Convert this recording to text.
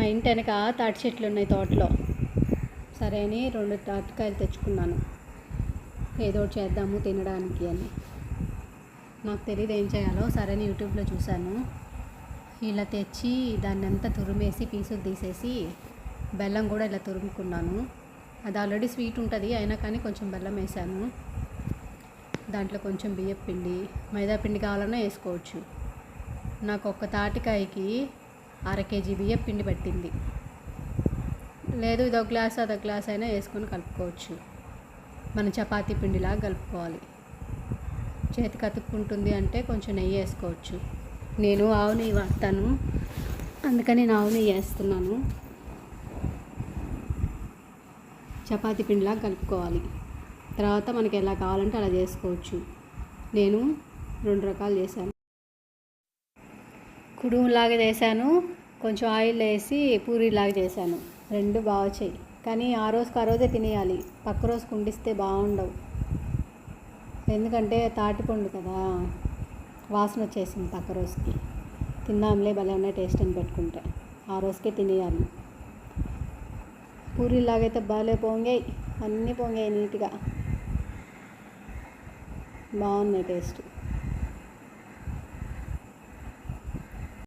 మా ఇంటి వెనక తాటి చెట్లు ఉన్నాయి తోటలో. సరే అని రెండు తాటికాయలు తెచ్చుకున్నాను. ఏదో ఒకటి చేద్దాము తినడానికి అని. నాకు తెలియదు ఏం చేయాలో. సరే అని యూట్యూబ్లో చూశాను. ఇలా తెచ్చి దాన్ని అంతా తురిమేసి పీసులు తీసేసి బెల్లం కూడా ఇలా తురుముకున్నాను. అది ఆల్రెడీ స్వీట్ ఉంటుంది అయినా కానీ కొంచెం బెల్లం వేసాను. దాంట్లో కొంచెం బియ్యం పిండి మైదా పిండి కావాలన్నా వేసుకోవచ్చు. నాకు ఒక్క తాటికాయకి అర కేజీ బియ్యం పిండి పట్టింది. లేదు ఇదో గ్లాస్ అదో గ్లాస్ అయినా వేసుకొని కలుపుకోవచ్చు. మన చపాతీ పిండిలాగా కలుపుకోవాలి. చేతికి అతుక్కుంటుంది అంటే కొంచెం నెయ్యి వేసుకోవచ్చు. నేను ఆవు నెయ్యి వాడతాను. అందుకని నేను ఆవు నెయ్యి వేస్తున్నాను. చపాతీ పిండిలాగా కలుపుకోవాలి. తర్వాత మనకి ఎలా కావాలంటే అలా చేసుకోవచ్చు. నేను రెండు రకాలు చేశాను. కుడుములాగా చేశాను. కొంచెం ఆయిల్ వేసి పూరీలాగా చేశాను. రెండు బాగా వచ్చాయి కానీ ఆ రోజుకి ఆ రోజే తినేయాలి. పక్క రోజు కుండిస్తే బాగుండవు. ఎందుకంటే తాటిపండు కదా. వాసన వచ్చేసింది పక్క రోజుకి. తిందాంలే భలే ఉన్నాయి టేస్ట్ అని పెట్టుకుంటే. ఆ రోజుకే తినేయాలి. పూరీలాగైతే భలే పొంగాయి. అన్నీ పొంగాయి నీట్గా. బాగున్నాయి టేస్ట్.